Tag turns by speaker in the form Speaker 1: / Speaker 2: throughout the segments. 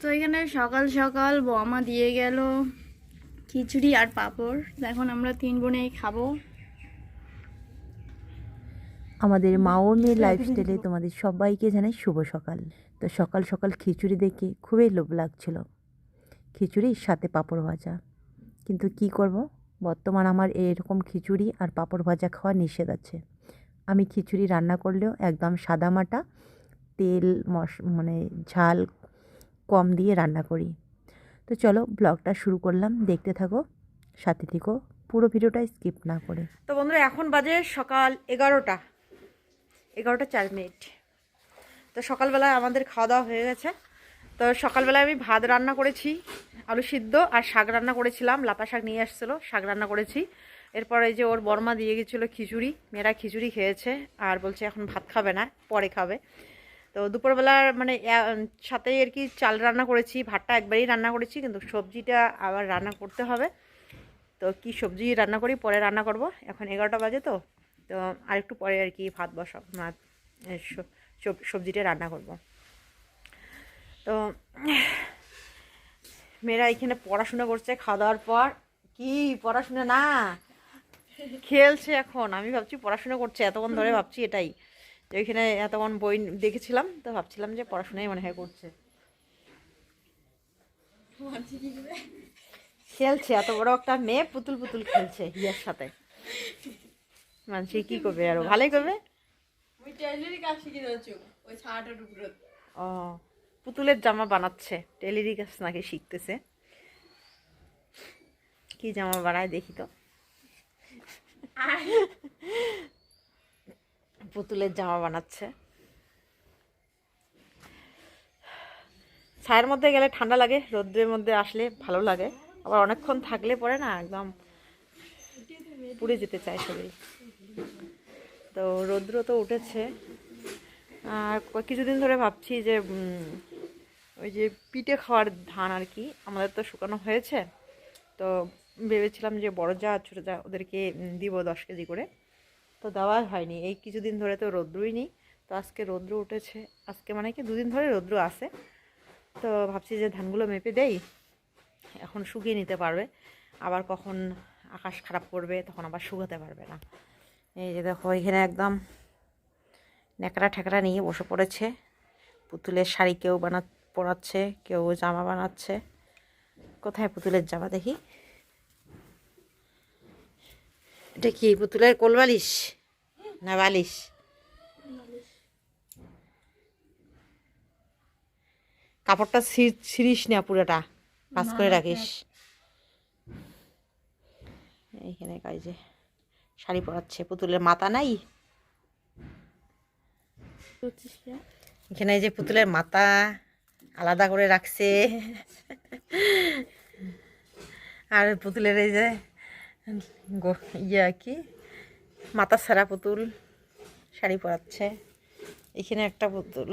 Speaker 1: তো এখানে সকাল সকাল বমা দিয়ে গেল খিচুড়ি আর পাঁপড়। এখন আমরা তিন বোনে খাব।
Speaker 2: আমাদের মা ও মেয়ের লাইফস্টাইলে তোমাদের সবাইকে জানাই শুভ সকাল। তো সকাল সকাল খিচুড়ি দেখে খুবই লোভ লাগছিল। খিচুড়ির সাথে পাঁপড় ভাজা। কিন্তু কি করব? বর্তমান আমার এরকম খিচুড়ি আর পাঁপড় ভাজা খাওয়া নিষেধ আছে। আমি খিচুড়ি রান্না করলেও একদম সাদা মাটা তেল মশ মানে ঝাল কম দিয়ে রান্না করি। তো চলো ব্লগটা শুরু করলাম। দেখতে থাকো, সাথে থেকো, পুরো ভিডিওটা স্কিপ না করে।
Speaker 3: তো বন্ধুরা, এখন বাজে সকাল এগারোটা। এগারোটা চার মিনিট। তো সকালবেলায় আমাদের খাওয়া দাওয়া হয়ে গেছে। তো সকালবেলায় আমি ভাত রান্না করেছি, আলু সিদ্ধ আর শাক রান্না করেছিলাম। লাপা শাক নিয়ে আসছিল, শাক রান্না করেছি। এরপরে যে ওর বর্মা দিয়ে গেছিল খিচুড়ি, মেয়েরা খিচুড়ি খেয়েছে আর বলছে এখন ভাত খাবে না, পরে খাবে। তো দুপুরবেলার মানে সাথে আর কি চাল রান্না করেছি, ভাতটা একবারেই রান্না করেছি, কিন্তু সবজিটা আবার রান্না করতে হবে। তো কি সবজি রান্না করি, পরে রান্না করব। এখন এগারোটা বাজে তো তো আর একটু পরে আর কি ভাত বসাব ভাত সব- সবজিটা রান্না করব। তো, মেয়েরা এখানে পড়াশোনা করছে খাওয়া দাওয়ার পর। কি পড়াশোনা, না? খেলছে এখন, আমি ভাবছি পড়াশোনা করছে, এতক্ষণ ধরে ভাবছি এটাই। ওইখানে এতক্ষণ বই দেখেছিলাম তো ভাবছিলাম যে পড়াশোনাই মনে হয় করছে। খেলছে এত বড় একটা মেয়ে পুতুল পুতুল খেলছে হিয়ার সাথে। মানুষ কি করবে আরও? ভালোই করবে? ও পুতুলের জামা বানাচ্ছে টেলিরি কাজ নাকি শিখতেছে। কি জামা বানায় দেখি তো। পুতুলের জামা বানাচ্ছে। ছায়ের মধ্যে গেলে ঠান্ডা লাগে, রোদ্রের মধ্যে আসলে ভালো লাগে। আবার অনেকক্ষণ থাকলে পরে না একদম পুড়ে যেতে চায় শরীর। তো রৌদ্র তো উঠেছে। আর কিছুদিন ধরে ভাবছি যে ওই যে পিঠে খাওয়ার ধান আর কি, আমাদের তো শুকানো হয়েছে। তো ভেবেছিলাম যে বড় যা ছোটো যা ওদেরকে দিব দশ কেজি করে। তো দেওয়া হয়নি। এই কিছুদিন ধরে তো রৌদ্রই নেই। তো আজকে রৌদ্র উঠেছে। আজকে মানে কি দুদিন ধরে রৌদ্র আছে। তো ভাবছি যে ধানগুলো মেপে দেই। এখন শুকিয়ে নিতে পারবে। আবার কখন আকাশ খারাপ করবে তখন আবার শুকাতে পারবে না। এই যে দেখো, এখানে একদম ন্যাকড়া ঠেকড়া নিয়ে বসে পড়েছে। পুতুলের শাড়ি কেউ বানা, পরাচ্ছে, কেউ জামা বানাচ্ছে। কোথায় পুতুলের জামা দেখি? এটা কি পুতুলের কোল বালিশ না বালিশ? কাপড়টা ছিঁড়- ছিঁড়িস না পুরোটা কাজ করে রাখিস। এইখানে কাজে শাড়ি পরাচ্ছে পুতুলের মাথা নাই? এখানে যে পুতুলের মাথা আলাদা করে রাখছে। আর পুতুলের এই যে ইয়া কি মাথা সারা পুতুল শাড়ি পরাচ্ছে। এখানে একটা পুতুল।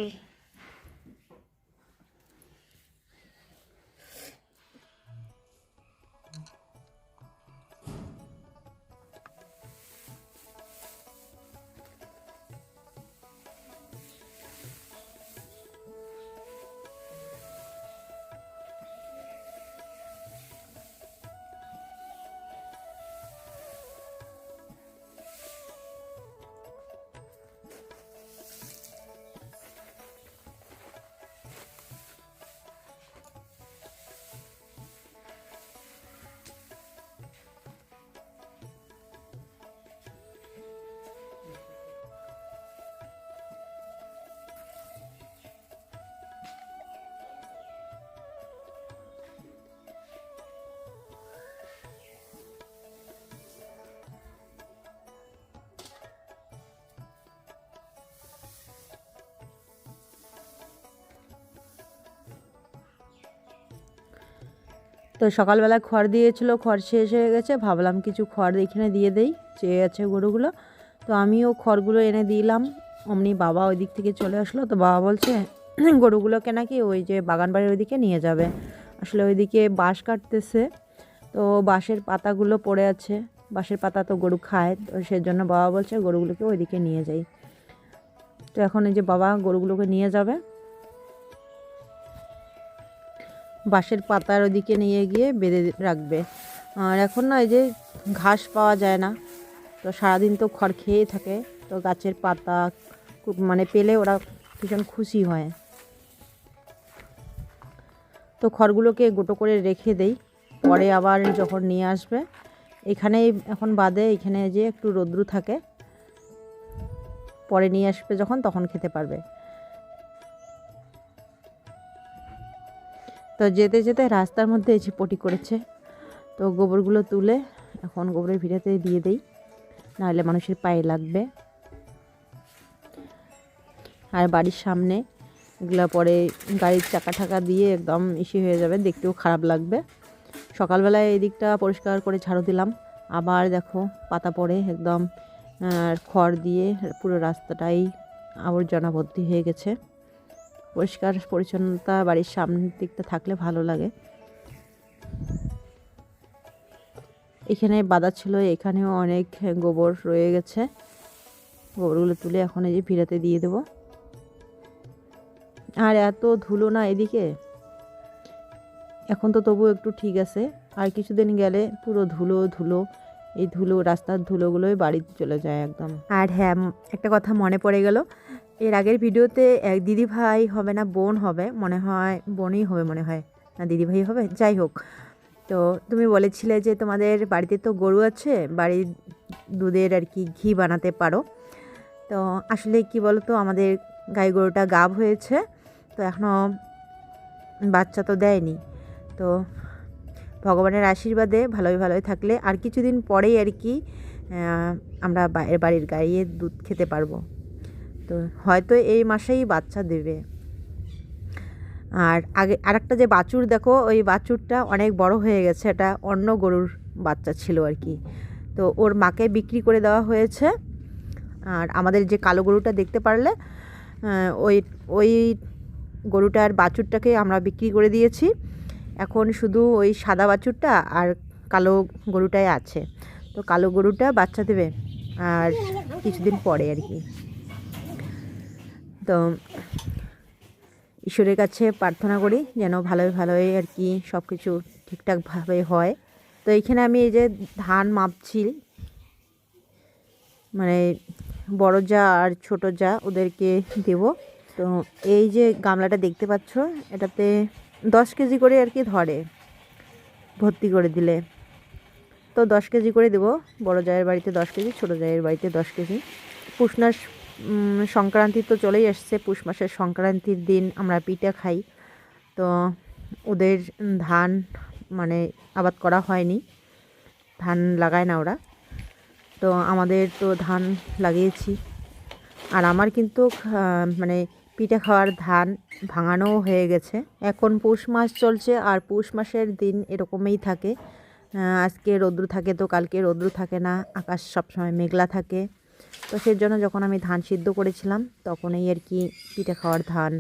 Speaker 2: তো সকালবেলা খড় দিয়েছিল, খড় শেষ হয়ে গেছে, ভাবলাম কিছু খড় এখানে দিয়ে দেই, চেয়ে আছে গরুগুলো। তো আমিও খড়গুলো এনে দিলাম। অমনি বাবা ওই দিক থেকে চলে আসলো, তো বাবা বলছে, গরুগুলোকে নাকি ওই যে বাগান বাড়ির ওইদিকে নিয়ে যাবে। আসলে ওইদিকে বাঁশ কাটতেছে, তো বাঁশের পাতাগুলো পড়ে আছে। বাঁশের পাতা তো গরু খায়, তো সেজন্য বাবা বলছে, গরুগুলোকে ওইদিকে নিয়ে যাই। তো এখন এই যে বাবা গরুগুলোকে নিয়ে যাবে
Speaker 3: বাঁশের পাতার ওদিকে নিয়ে গিয়ে বেঁধে রাখবে। আর এখন না এই যে ঘাস পাওয়া যায় না, তো সারাদিন তো খড় খেয়েই থাকে, তো গাছের পাতা মানে পেলে ওরা ভীষণ খুশি হয়। তো খড়গুলোকে গোটো করে রেখে দেই, পরে আবার যখন নিয়ে আসবে এখানেই এখন বাদে এখানে যে একটু রোদ্রু থাকে, পরে নিয়ে আসবে যখন, তখন খেতে পারবে। তো যেতে যেতে রাস্তার মধ্যে এসে পটি করেছে। তো গোবরগুলো তুলে এখন গোবরের ভিড়াতে দিয়ে দেই, নাহলে মানুষের পায়ে লাগবে। আর বাড়ির সামনে এগুলো পরে গাড়ির চাকা ঠাকা দিয়ে একদম ইসি হয়ে যাবে, দেখতেও খারাপ লাগবে। সকালবেলায় এই দিকটা পরিষ্কার করে ঝাড়ু দিলাম। আবার দেখো পাতা পড়ে একদম খড় দিয়ে পুরো রাস্তাটাই আবর্জনা ভর্তি হয়ে গেছে। পরিষ্কার পরিচ্ছন্নতা বাড়ির সামনের দিকটা থাকলে ভালো লাগে। এখানে বাদা ছিল, এখানেও অনেক গোবর রয়ে গেছে। গোবরগুলো তুলে এখন এই যে ভিড়াতে দিয়ে দেবো। আর এত ধুলো না এদিকে? এখন তো তবু একটু ঠিক আছে। আর কিছুদিন গেলে পুরো ধুলো ধুলো, এই ধুলো, রাস্তার ধুলোগুলোই বাড়িতে চলে যায় একদম। আর হ্যাঁ একটা কথা মনে পড়ে গেল। এর আগের ভিডিওতে এক দিদি ভাই হবে না, বোন হবে, মনে হয় বোনই হবে, মনে হয়। না, দিদি ভাই হবে? যাই হোক। তো তুমি বলেছিলে যে তোমাদের বাড়িতে তো গরু আছে, বাড়ির দুধের আর কি ঘি বানাতে পারো। তো আসলে কি বলো তো আমাদের গাই গরুটা গাব হয়েছে, তো এখনও বাচ্চা তো দেয়নি। তো ভগবানের আশীর্বাদে ভালোই ভালোই থাকলে আর কিছুদিন পরেই আর কি আমরা বাড়ির গাইয়ে দুধ খেতে পারব। তো হয়তো এই মাসেই বাচ্চা দেবে। আর আগে, আরেকটা যে বাছুর দেখো, ওই বাছুরটা অনেক বড় হয়ে গেছে, এটা অন্য গরুর বাচ্চা ছিল আর কি। তো ওর মাকে বিক্রি করে দেওয়া হয়েছে। আর আমাদের যে কালো গরুটা দেখতে পারলে ওই ওই গরুটার বাছুরটাকে আমরা বিক্রি করে দিয়েছি। এখন শুধু ওই সাদা বাছুরটা আর কালো গরুটাই আছে। তো কালো গরুটা বাচ্চা দেবে, আর কিছুদিন পরে আর কি। তো ঈশ্বরের কাছে প্রার্থনা করি যেন ভালোই ভালোই আর কি সব কিছু ঠিকঠাকভাবে হয়। তো এইখানে আমি এই যে ধান মাপছি মানে বড় যা আর ছোট যা ওদেরকে দেব। তো এই যে গামলাটা দেখতে পাচ্ছ এটাতে দশ কেজি করে আর কি ধরে ভর্তি করে দিলে। তো দশ কেজি করে দেবো বড় জায়ের বাড়িতে দশ কেজি ছোটো জায়ের বাড়িতে দশ কেজি। পুষ মাস উম, সংক্রান্তি তো চলেই আসছে, পুষ মাসের সংক্রান্তির দিন আমরা পিঠা খাই। তো ওদের ধান মানে আবাদ করা হয়নি, ধান লাগায় না ওরা। তো আমাদের তো ধান লাগিয়েছি। আর আমার কিন্তু মানে পিঠা খাওয়ার ধান ভাঙানোও হয়ে গেছে। এখন পৌষ মাস চলছে আর পৌষ মাসের দিন এরকমই থাকে। আজকে রৌদ্র থাকে তো কালকে রৌদ্র থাকে না, আকাশ সবসময় মেঘলা থাকে। তো সেই জন্য যখন আমি ধান সিদ্ধ করেছিলাম, তখনই আর কি পিঠে খাওয়ার ধান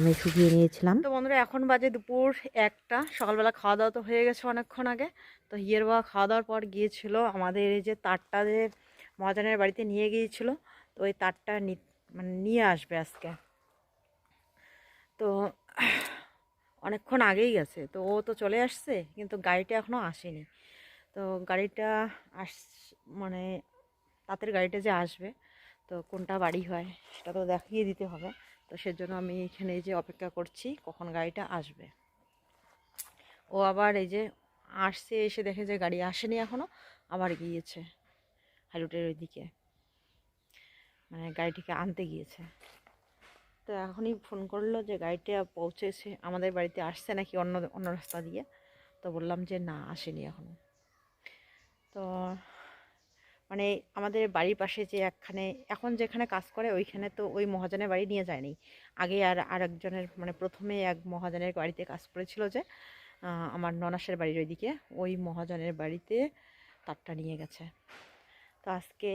Speaker 3: আমি শুকিয়ে নিয়েছিলাম।
Speaker 4: তো বন্ধুরা, এখন বাজে দুপুর একটা, সকালবেলা খাওয়া দাওয়া তো হয়ে গেছে অনেকক্ষণ আগে। তো হিয়ের বাবা খাওয়া দাওয়ার পর গিয়েছিল আমাদের এই যে তারটা যে মহাজনের বাড়িতে নিয়ে গিয়েছিল, তো ওই তারটা মানে নিয়ে আসবে আজকে। তো অনেকক্ষণ আগেই গেছে, তো ও তো চলে আসছে, কিন্তু গাড়িটা এখনও আসেনি। তো গাড়িটা আস মানে তাঁতের গাড়িটা যে আসবে, তো কোনটা বাড়ি হয় সেটা তো দেখিয়ে দিতে হবে। তো সেজন্য আমি এখানে এই যে অপেক্ষা করছি, কখন গাড়িটা আসবে। ও আবার এই যে আসছে, এসে দেখে যে গাড়ি আসেনি এখনও আবার গিয়েছে হাইরোডের ওইদিকে। মানে গাড়িটিকে আনতে গিয়েছে। তো এখনই ফোন করল যে গাড়িটা পৌঁছেছে, আমাদের বাড়িতে আসছে নাকি অন্য অন্য রাস্তা দিয়ে? তো বললাম যে না, আসেনি এখনও মানে আমাদের বাড়ির পাশে যে একখানে, এখন যেখানে কাজ করে ওইখানে তো ওই মহাজনের বাড়ি নিয়ে যায়নি। আগে আর আরেকজনের মানে প্রথমে এক মহাজনের বাড়িতে কাজ করেছিল যে আমার ননাসের বাড়ির ওইদিকে, ওই মহাজনের বাড়িতে তারটা নিয়ে গেছে। তো আজকে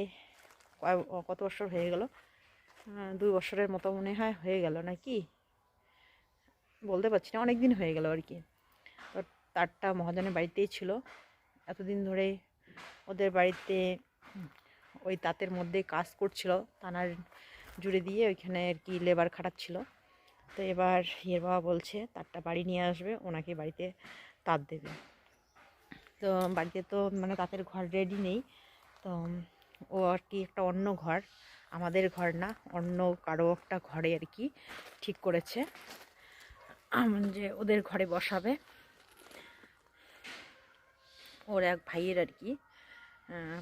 Speaker 4: কত বছর হয়ে গেল? দুই বছরের মতো মনে হয় হয়ে গেল নাকি বলতে পারছি না অনেক দিন হয়ে গেল আর কি। তো তারটা মহাজনের বাড়িতেই ছিল। এতদিন ধরে ওদের বাড়িতে ওই তাঁতের মধ্যে কাজ করছিল, তানার জুড়ে দিয়ে ওইখানে আর কি লেবার খাটাচ্ছিল।
Speaker 3: তো এবার হিয়ের বাবা বলছে তারটা বাড়ি নিয়ে আসবে, ওনাকে বাড়িতে তাঁত দেবে। তো বাড়িতে তো মানে তাঁতের ঘর রেডি নেই, তো ও আর কি একটা অন্য ঘর, আমাদের ঘর না, অন্য কারও একটা ঘরে আর কি ঠিক করেছে। যে ওদের ঘরে বসাবে। ওর এক ভাইয়ের আর কি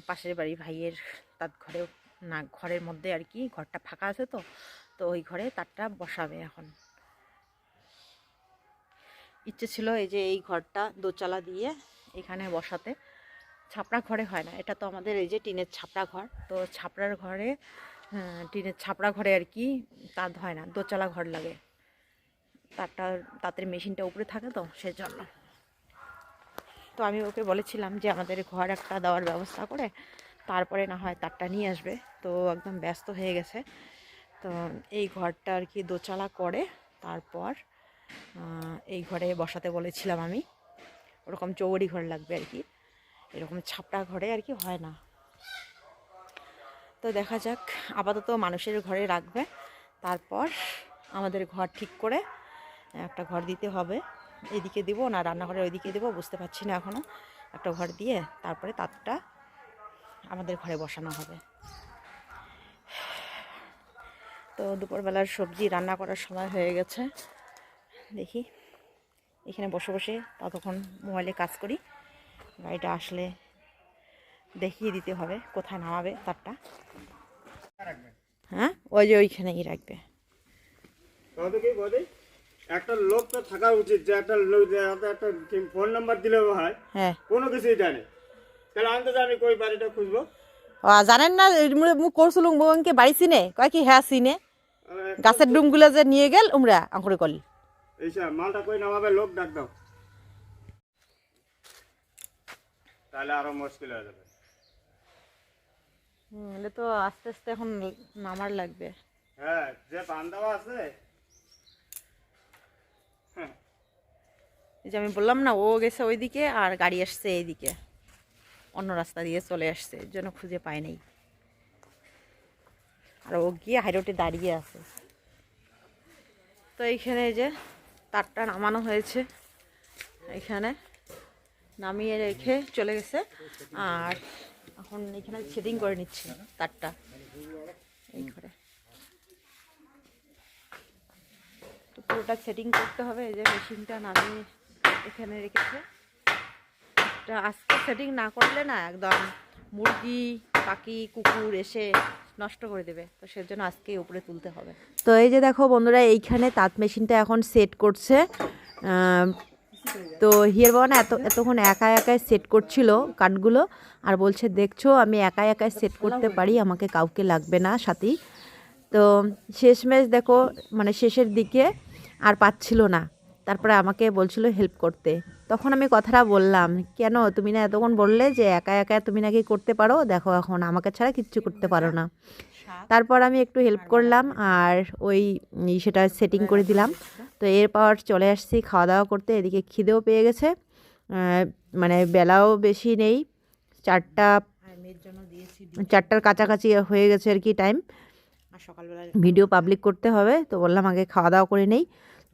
Speaker 3: পাশের বাড়ি ভাইয়ের তার ঘরে, না, ঘরের মধ্যে আর কি, ঘরটা ফাঁকা আছে তো তো ওই ঘরে তারটা বসাবে এখন। ইচ্ছে ছিল এই যে এই ঘরটা দোচালা দিয়ে এখানে বসাতে। ছাপড়া ঘরে হয় না, এটা তো আমাদের এই যে টিনের ছাপড়া ঘর, তো ছাপড়ার ঘরে টিনের ছাপড়া ঘরে আর কি তাঁত হয় না দোচালা ঘর লাগে। তারটা তাঁতের মেশিনটা উপরে থাকে তো, সেজন্য। তো আমি ওকে বলেছিলাম যে আমাদের ঘর একটা দেওয়ার ব্যবস্থা করে তারপরে না হয় তারটা নিয়ে আসবে। তো একদম ব্যস্ত হয়ে গেছে। তো এই ঘরটা আর কি দোচালা করে তারপর এই ঘরে বসাতে বলেছিলাম আমি। ওরকম চৌড়ি ঘর লাগবে আর কি। এরকম ছাপড়া ঘরে আর কি হয় না। তো দেখা যাক, আপাতত মানুষের ঘরে রাখবে। তারপর আমাদের ঘর ঠিক করে একটা ঘর দিতে হবে। এদিকে দিব না রান্নাঘরের ওইদিকে দেবো বুঝতে পারছি না এখনও একটা ঘর দিয়ে তারপরে তাতটা আমাদের ঘরে বসানো হবে। তো দুপুরবেলার সবজি রান্না করার সময় হয়ে গেছে। দেখি এখানে বসে বসে ততক্ষণ মোবাইলে কাজ করি। গাড়িটা আসলে দেখিয়ে দিতে হবে কোথায় নামাবে তারটা। হ্যাঁ? ওই যে ওইখানেই রাখবে।
Speaker 5: একটা লোক তো থাকা উচিত যে একটা লোক একটা ফোন নাম্বার দিলে হয়।
Speaker 3: হ্যাঁ।
Speaker 5: কোনো কিছুই জানে। তাহলে আমি তো জানি কই বাড়িটা খুঁজবো।
Speaker 3: জানেন না মু করছিলুম মোকে বাড়ি চিনে? কয় কি হ্যাঁ চিনে? গাছের ডুমগুলো যে নিয়ে গেল উমরা আঙ্কুরে কল।
Speaker 5: এইসব মালটা কই নামাবে লোক ডাক দাও। তাহলে আরও মুশকিল হয়ে যাবে।
Speaker 3: এলে তো আস্তে আস্তে এখন নামার লাগবে।
Speaker 5: হ্যাঁ যে বান্ধাও আছে
Speaker 3: এই যে আমি বললাম না, ও গেছে ওইদিকে আর গাড়ি আসছে এইদিকে। অন্য রাস্তা দিয়ে চলে আসছে এর জন্য খুঁজে পায় নাই। আর ও গিয়ে হাইরোডে দাঁড়িয়ে আছে। তো এইখানে যে তারটা নামানো হয়েছে এখানে নামিয়ে রেখে চলে গেছে। আর এখন এখানে সেটিং করে নিচ্ছে তারটা। এই করে তো পুরোটা সেটিং করতে হবে, এই যে মেশিনটা নামিয়ে এখানে রেখেছে। এটা আজকে সেটিং না করলে না একদম মুরগি, পাখি, কুকুর এসে নষ্ট করে দেবে। তো সেজন্য আজকে উপরে তুলতে হবে।
Speaker 2: তো এই যে দেখো বন্ধুরা, এইখানে তাঁত মেশিনটা এখন সেট করছে। তো হিয়ার বাবা না এত এতক্ষণ একা একাই সেট করছিল কাঠগুলো আর বলছে, দেখছ, আমি একা একাই সেট করতে পারি, আমাকে কাউকে লাগবে না সাথী তো শেষ শেষমেশ দেখো মানে শেষের দিকে আর পাচ্ছিল না। তারপরে আমাকে বলছিল হেল্প করতে। তখন আমি কথাটা বললাম কেন? তুমি না এতক্ষণ বললে যে একা একা তুমি নাকি করতে পারো? দেখো এখন আমাকে ছাড়া কিচ্ছু করতে পারো না। তারপর আমি একটু হেল্প করলাম আর ওই সেটা সেটিং করে দিলাম। তো এরপর চলে আসছি খাওয়া দাওয়া করতে এদিকে খিদেও পেয়ে গেছে। মানে বেলাও বেশি নেই। চারটা চারটার কাছাকাছি হয়ে গেছে আর কি টাইম
Speaker 3: সকালবেলা
Speaker 2: ভিডিও পাবলিক করতে হবে তো বললাম আগে খাওয়া দাওয়া করে নেই।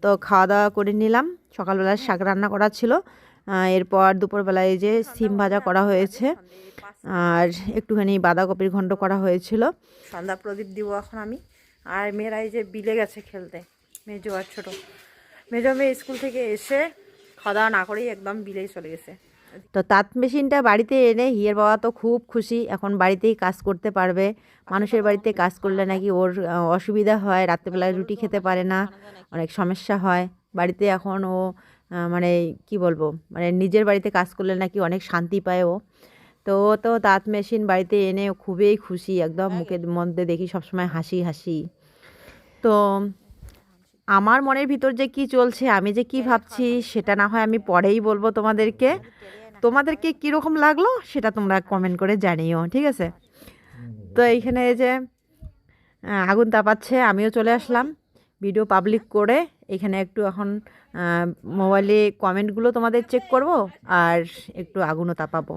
Speaker 2: তো খাওয়া দাওয়া করে নিলাম। সকালবেলায় শাক রান্না করা ছিল। এরপর দুপুরবেলায় যে সিম ভাজা করা হয়েছে আর একটুখানি বাঁধাকপির ঘণ্ট করা হয়েছিল।
Speaker 3: সন্ধ্যা প্রদীপ দিব এখন আমি। আর মেয়েরা এই যে বিলে গেছে খেলতে মেজো আর ছোটো। মেজো মেয়ে স্কুল থেকে এসে খাওয়া দাওয়া না করেই একদম বিলেই চলে গেছে।
Speaker 2: তো তাঁত মেশিনটা বাড়িতে এনে হিয়ের বাবা তো খুব খুশি এখন বাড়িতেই কাজ করতে পারবে। মানুষের বাড়িতে কাজ করলে নাকি ওর অসুবিধা হয় রাত্রেবেলায় রুটি খেতে পারে না অনেক সমস্যা হয়। বাড়িতে এখন ও মানে কি বলব মানে নিজের বাড়িতে কাজ করলে নাকি অনেক শান্তি পায় ও। তো ও তো তাঁত মেশিন বাড়িতে এনে খুবই খুশি একদম মুখের মধ্যে দেখি সবসময় হাসি হাসি। তো আমার মনের ভিতর যে কি চলছে আমি যে কি ভাবছি সেটা না হয় আমি পরেই বলব তোমাদেরকে। তোমাদেরকে কীরকম লাগল সেটা তোমরা কমেন্ট করে জানিও ঠিক আছে? তো এইখানে এই যে আগুন তাপাচ্ছে আমিও চলে আসলাম। ভিডিও পাবলিক করে এখানে একটু এখন মোবাইলে কমেন্টগুলো তোমাদের চেক করব আর একটু আগুনও তাপাবো।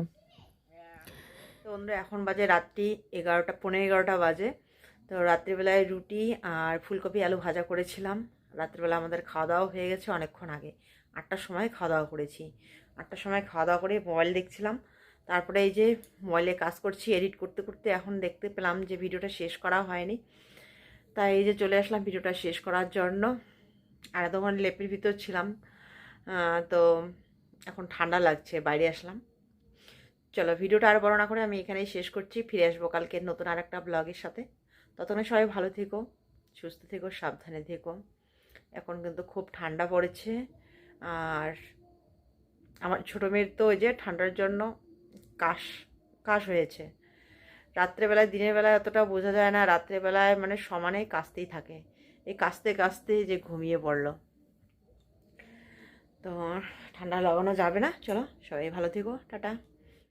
Speaker 3: বন্ধুরা এখন বাজে রাত্রি এগারোটা পনেরো এগারোটা বাজে। তো রাত্রিবেলায় রুটি আর ফুলকপি আলু ভাজা করেছিলাম। রাত্রিবেলা আমাদের খাওয়া দাওয়া হয়ে গেছে অনেকক্ষণ আগে। আটটার সময় খাওয়া দাওয়া করেছি। আটটার সময় খাওয়া দাওয়া করে মোবাইল দেখছিলাম। তারপরে এই যে মোবাইলে কাজ করছি, এডিট করতে করতে এখন দেখতে পেলাম যে ভিডিওটা শেষ করা হয়নি। তাই এই যে চলে আসলাম ভিডিওটা শেষ করার জন্য। আর এতক্ষণ লেপের ভিতর ছিলাম। তো এখন ঠান্ডা লাগছে, বাইরে আসলাম। চলো ভিডিওটা আর বড় না করে আমি এখানেই শেষ করছি। ফিরে আসব কালকে নতুন আর একটা ব্লগের সাথে। ততক্ষণে সবাই ভালো থেকো, সুস্থ থেকো, সাবধানে থেকো। এখন কিন্তু খুব ঠান্ডা পড়েছে। আর আমার ছোটো মেয়ের তো ওই যে ঠান্ডার জন্য কাশ কাশ হয়েছে। রাত্রেবেলায়, দিনের বেলায় অতটা বোঝা যায় না। রাত্রেবেলায় মানে সমানে কাশতেই থাকে। এই কাশতে কাশতে যে ঘুমিয়ে পড়ল। তো ঠান্ডা লাগানো যাবে না। চলো, সবাই ভালো থেকো। টাটা।